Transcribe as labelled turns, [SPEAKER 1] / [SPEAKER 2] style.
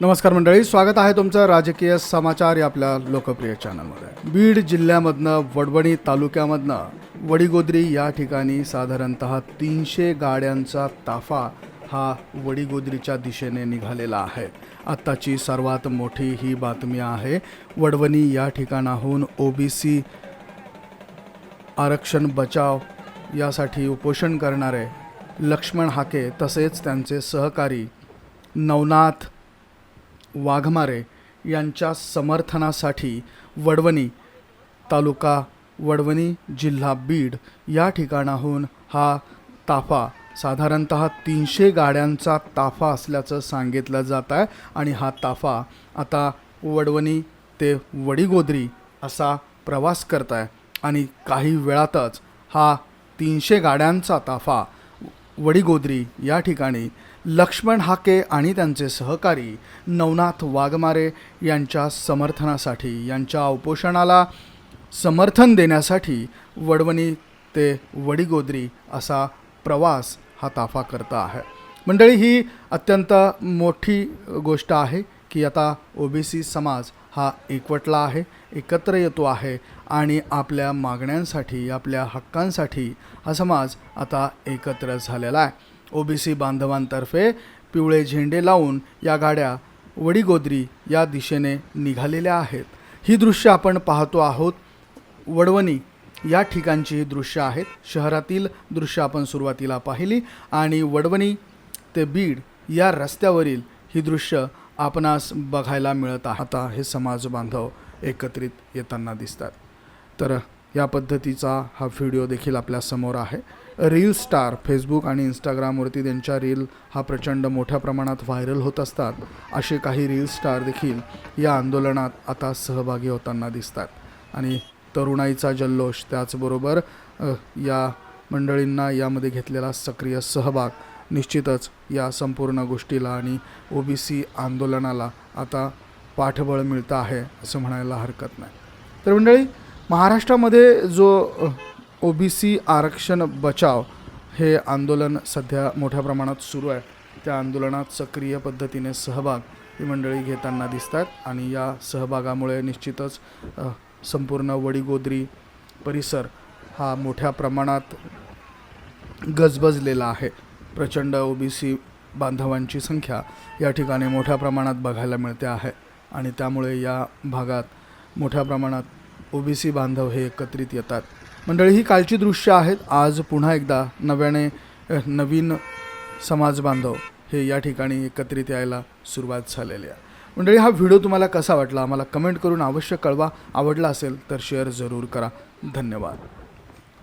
[SPEAKER 1] नमस्कार मंडळी स्वागत आहे तुमचं राजकीय समाचार या आपल्या लोकप्रिय चॅनलमध्ये. बीड जिल्ह्यामधनं वडवणी तालुक्यामधनं वडीगोद्री या ठिकाणी साधारणतः तीनशे गाड्यांचा ताफा हा वडीगोद्रीच्या दिशेने निघालेला आहे. आत्ताची सर्वात मोठी ही बातमी आहे वडवणी या ठिकाणाहून ओबीसी आरक्षण बचाव यासाठी उपोषण करणारे लक्ष्मण हाके तसेच त्यांचे सहकारी नवनाथ वाघमारे यांच्या समर्थनासाठी वडवणी तालुका वडवणी जिल्हा बीड या ठिकाणाहून हा ताफा. साधारणतः तीनशे गाड्यांचा ताफा असल्याचं सांगितलं जात आहे आणि हा ताफा आता वडवणी ते वडीगोद्री असा प्रवास करत आहे. आणि काही वेळातच हा तीनशे गाड्यांचा ताफा वडीगोद्री या ठिकाणी लक्ष्मण हाके आणि त्यांचे सहकारी नवनाथ वाघमारे यांच्या समर्थनासाठी यांच्या उपोषणाला समर्थन देण्यासाठी वडवणी ते वडीगोद्री असा प्रवास हा ताफा करता आहे. मंडळी ही अत्यंत मोठी गोष्ट आहे की आता ओबीसी समाज हा एकवटला आहे एकत्र येतो आहे आणि आपल्या मागण्यांसाठी आपल्या हक्कांसाठी हा समाज आता एकत्र झालेला आहे. ओबीसी बांधवांतर्फे पिवळे झेंडे लावून या गाड्या वडीगोद्री या दिशेने निघालेल्या आहेत. ही दृश्य आपण पाहतो आहोत. वडवणी या ठिकाणची ही दृश्य आहेत. शहरातील दृश्य आपण सुरुवातीला पाहिली आणि वडवणी ते बीड या रस्त्यावरील ही दृश्य आपणास बघायला मिळत आहे. आता हे समाज बांधव एकत्रित येताना दिसतात. तर या पद्धतीचा हा व्हिडिओ देखील आपल्यासमोर आहे. रील स्टार फेसबुक आणि इंस्टाग्रामवरती त्यांच्या रील हा प्रचंड मोठ्या प्रमाणात व्हायरल होत असतात. असे काही रील स्टार देखील या आंदोलनात आता सहभागी होताना दिसतात. आणि तरुणाईचा जल्लोष त्याचबरोबर या मंडळींना यामध्ये घेतलेला सक्रिय सहभाग निश्चितच या संपूर्ण गोष्टीला आणि ओ बी सी आंदोलनाला आता पाठबळ मिळतं आहे असं म्हणायला हरकत नाही. तर मंडळी महाराष्ट्रामध्ये जो ओ बी सी आरक्षण बचाव हे आंदोलन सध्या मोठ्या प्रमाणात सुरू आहे त्या आंदोलनात सक्रिय पद्धतीने सहभाग ही मंडळी घेताना दिसतात आणि या सहभागामुळे निश्चितच संपूर्ण वडीगोद्री परिसर हा मोठ्या प्रमाणात गजबजलेला आहे. प्रचंड ओ बी सी बांधवांची संख्या या ठिकाणी मोठ्या प्रमाणात बघायला मिळते आहे आणि त्यामुळे या भागात मोठ्या प्रमाणात ओबीसी बांधव हे एकत्रित येतात. मंडळी ही कालची दृश्य आहेत. आज पुन्हा एकदा नव्याने नवीन समाज बांधव हे या ठिकाणी एकत्रित यायला सुरुवात झालेली आहे. मंडळी हा व्हिडिओ तुम्हाला कसा वाटला? आम्हाला कमेंट करून अवश्य कळवा. आवडला असेल तर शेअर जरूर करा. धन्यवाद.